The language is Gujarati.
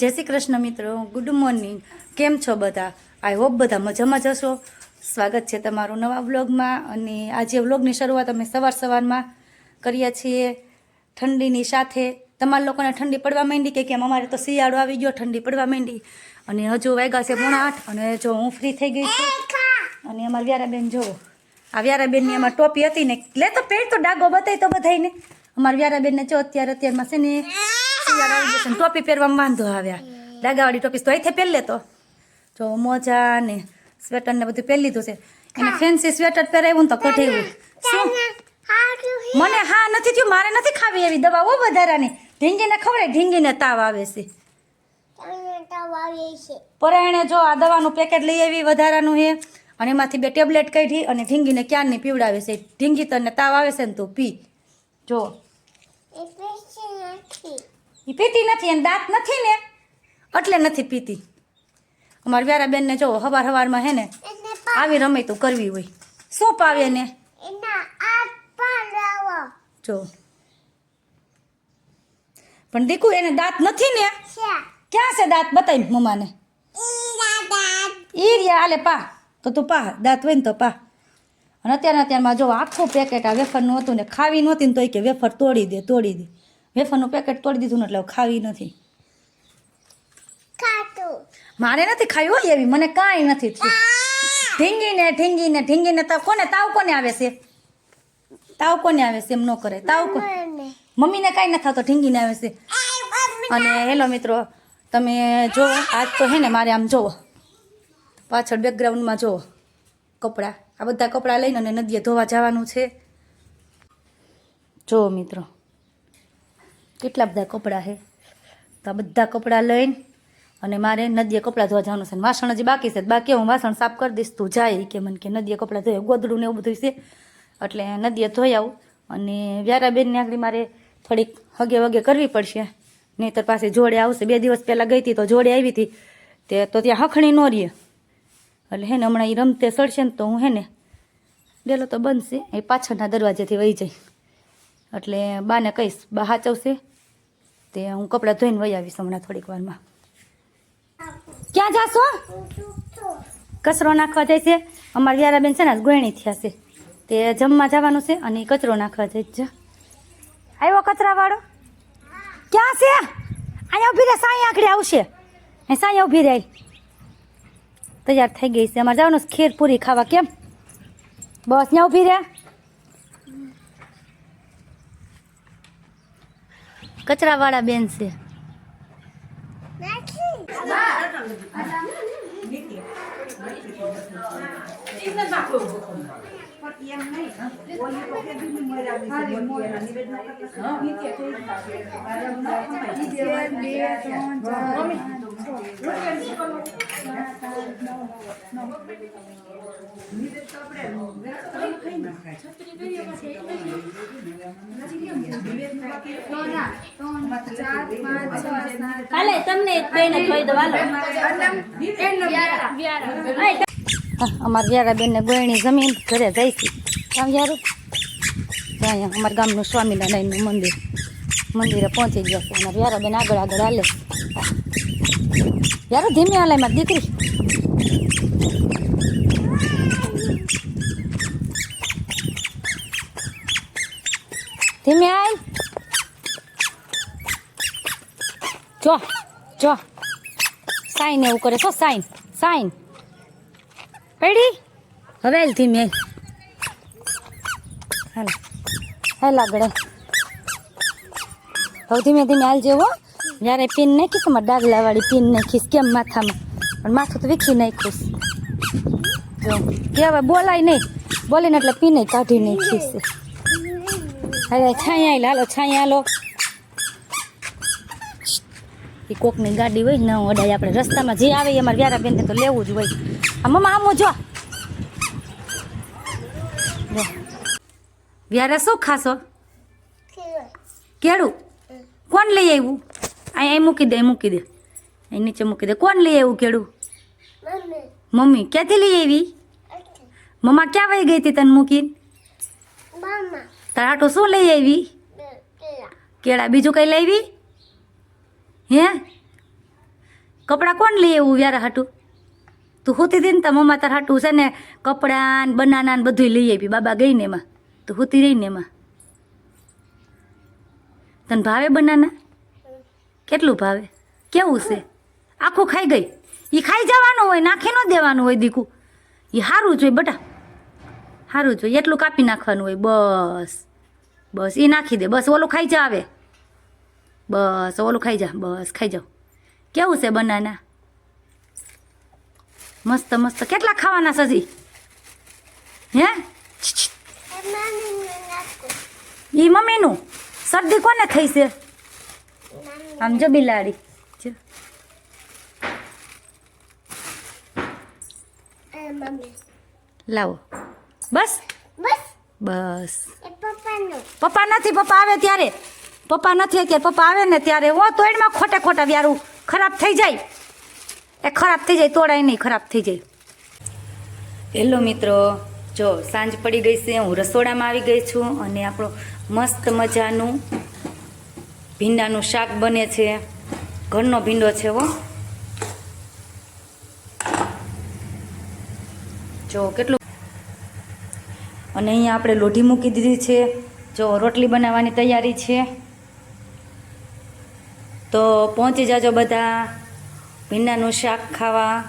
જય શ્રી કૃષ્ણ મિત્રો. ગુડ મોર્નિંગ કેમ છો બધા? આઈ હોપ બધા મજામાં જશો સ્વાગત છે તમારું નવા વ્લોગમાં અને આજે વ્લોગની શરૂઆત અમે સવાર સવારમાં કરીએ છીએ. ઠંડીની સાથે તમારા લોકોને ઠંડી પડવા માંડી કે કેમ? અમારે તો શિયાળો આવી ગયો, ઠંડી પડવા માંડી. અને હજુ વાગ્યા છે પોણા આઠ અને જો હું ફ્રી થઈ ગઈ છું. અને અમારા વ્યારાબેન જોવો આ વ્યારાબેનની અમારી ટોપી હતી ને, લે તો પેટ તો ડાગો બતાય તો બધાને અમારા વ્યારાબેનને જો અત્યારે, અત્યારમાં છે ને શિયાળો આવી જશે ટોપી પહેરવામાં વાંધો આવ્યા ડાગાવાળી ટોપી તો અહીંથી પહેરી લેતો જો મોજા ને સ્વેટર ને બધું પહેરી લીધું છે. એને ફેન્સી સ્વેટર પહેરાવ્યું ને તો કઠેવું શું? મને હા નથી થયું મારે નથી ખાવી એવી દવા ઓ વધારાની. ઢીંગીને ખવડે ઢીંગીને તાવ આવે છે. પરાયણે જો આ દવાનું પેકેટ લઈ આવી વધારાનું હે અને એમાંથી બે ટેબ્લેટ કાઢી અને ઢીંગીને ક્યારની પીવડાવે છે? ઢીંગી તને તાવ આવે છે ને તું પી. જો. એ પીતી નથી એને દાંત નથી ને. એટલે નથી પીતી. અમારા વ્યારા બેનને જો હવાર હવારમાં હે ને આવી રમતું કરવી હોય. શું પાવે ને? જો. પણ દીકુ એને દાંત નથી ને? ક્યાં છે દાંત? બતાવી મમ્માને. ઈ રહ્યા આલે પા. તો તું પા દાંત હોય ને તો પા. અને અત્યારના અત્યારમાં જો આખું પેકેટ આ વેફરનું હતું ને ખાવી નહોતી ને તોય કે વેફર તોડી દે તોડી દે. વેફરનું પેકેટ તોડી દીધું ને એટલે ખાવી નથી. મારે નથી ખાવી હોય એવી મને કાંઈ નથી થયું. ઢીંગીને ઢીંગીને ઢીંગીને તાવ કોને તાવ કોને આવે છે? તાવ કોને આવે છે એમ ન કરે તાવ મમ્મીને કાંઈ ન થતો ઢીંગીને આવે છે. અને હેલો મિત્રો તમે જો આજ તો હે ને મારે આમ જોવો. પાછળ બેકગ્રાઉન્ડમાં જુઓ કપડાં આ બધા કપડાં લઈને અને નદીએ ધોવા જવાનું છે. જુઓ મિત્રો. કેટલા બધા કપડાં છે તો આ બધા કપડાં લઈને અને મારે નદીએ કપડાં ધોવા જવાનું છે. વાસણ હજી બાકી છે. બાકી હું વાસણ સાફ કરી દઈશ. તું જાય કે મને કે નદીએ કપડાં ધોયા, ગોદડું ને એવું બધું છે. એટલે નદીએ ધોઈ આવું. અને વ્યારાબેનની આગળ મારે થોડીક હગે વગે કરવી પડશે. નહીંતર પાસે જોડે આવશે. બે દિવસ પહેલાં ગઈ હતી તો જોડે આવી હતી. તે તો ત્યાં હખણી ન રહીએ. એટલે હે ને હમણાં એ રમતે સડશે ને તો હું હે ને ડેલો તો બનશે એ પાછળના દરવાજેથી વહી જાય એટલે બાને કહીશ, બા, હાચવશે? તે હું કપડાં ધોઈને વહી આવીશ હમણાં થોડીક વારમાં. ક્યાં જાશો? કચરો નાખવા જાય છે? અમારી વ્યારાબેન છે ને ગોયણી થયા છે. તે જમવા જવાનું છે અને કચરો નાખવા જાય છે. આવ્યો કચરાવાળો? ક્યાં છે? અહીંયા ઊભી રહે, સાંઈ આંકડે આવશે. અહીં સાંઈ ઊભી રહે. તૈયાર થઈ ગઈ છે. અમારે જવાનું ખીર પૂરી ખાવા, કેમ? બસ ત્યાં ઊભી રહે? કચરાવાળા બેન છે. હાલે, તમને બેને કહી વ્યારાબેનને ગોયણી જમીન ઘરે છે કામ યારું તો અહીંયા અમારા ગામનું સ્વામિનારાયણનું મંદિર. મંદિરે પહોંચી ગયા છે. અમારા વ્યારાબેન આગળ આગળ હાલે. યારો ધીમે હાલે મારી દીકરી. ધીમે આય જો જો. સાઈન એવું કરે. છો સાઈન સાઈન. પડી હવે હાલ ધીમે હાલ. હાલ આગળ. હવે ધીમે ધીમે હાલ જેવો. જ્યારે પિન નાખીશ મારે ડાગલાવાળી પિન નાખીશ. કેમ માથામાં? પણ માથું તો વીખી નાખીશ. જો. કે હવે બોલાય નહીં. બોલીને એટલે પીને કાઢી નાખીશ. હવે છાયા હાલો છાયા હાલો. એ કોકની ગાડી હોય ને અડાય. આપણે રસ્તામાં જે આવે અમારે વ્યારા બેન તો લેવું જ હોય. આ મમ્મા આમો જો. વ્યારે શું ખાશો? કેળું. કોણ લઈ આવ્યું અહીં અહીં મૂકી દે મૂકી દે. અહીં નીચે મૂકી દે. કોણ લઈ આવ્યું કેળું? મમ્મી. ક્યાંથી લઈ આવી મમ્મા ક્યાં વહી ગઈ હતી તને મૂકીને? તારા હાટું શું લઈ આવી કેળા. બીજું કઈ લઈ આવી હે? કપડાં કોણ લે એવું વ્યારા હાટું? તું હોતી હતી ને તાર મમ્મા તાર હાટું છે ને, કપડાં ને બનાના ને બધું લઈ આવી, બાબા ગઈ ને એમાં. તું હોતી રહી ને એમાં. તને ભાવે બનાના? કેટલું ભાવે? કેવું છે? આખું ખાઈ ગઈ. એ ખાઈ જવાનું હોય, નાખી ન દેવાનું હોય દીકું. એ સારું જોઈએ બટા. સારું જોઈએ એટલું કાપી નાખવાનું હોય, બસ. બસ એ નાખી દે, બસ, ઓલું ખાઈ જા આવે. બસ ઓલું ખાઈ જા બસ ખાઈ જાઓ. કેવું છે બનાના? મસ્ત મસ્ત. કેટલા ખાવાના સજી હે? એ મમ્મીનું? શરદી કોને થઈ છે? આમ જો બિલાડી. લાવો. બસ? બસ. પપ્પા નથી પપ્પા આવે ત્યારે. પપ્પા નથી અત્યારે, પપ્પા આવે ને ત્યારે ઓ તોડમાં ખોટે ખોટા વ્યારું, ખરાબ થઈ જાય. એ ખરાબ થઈ જાય, તોડાય નહીં, ખરાબ થઈ જાય. હેલો મિત્રો, જો સાંજ પડી ગઈ છે, હું રસોડામાં આવી ગઈ છું અને આપણો મસ્ત મજાનું ભીંડાનું શાક બને છે. ઘરનો ભીંડો છે હો. જો કેટલું અને અહીંયા આપણે લોઢી મૂકી દીધી છે. જો રોટલી બનાવવાની તૈયારી છે. તો પહોંચી જાજો બધા. ભીંડાનું શાક ખાવા.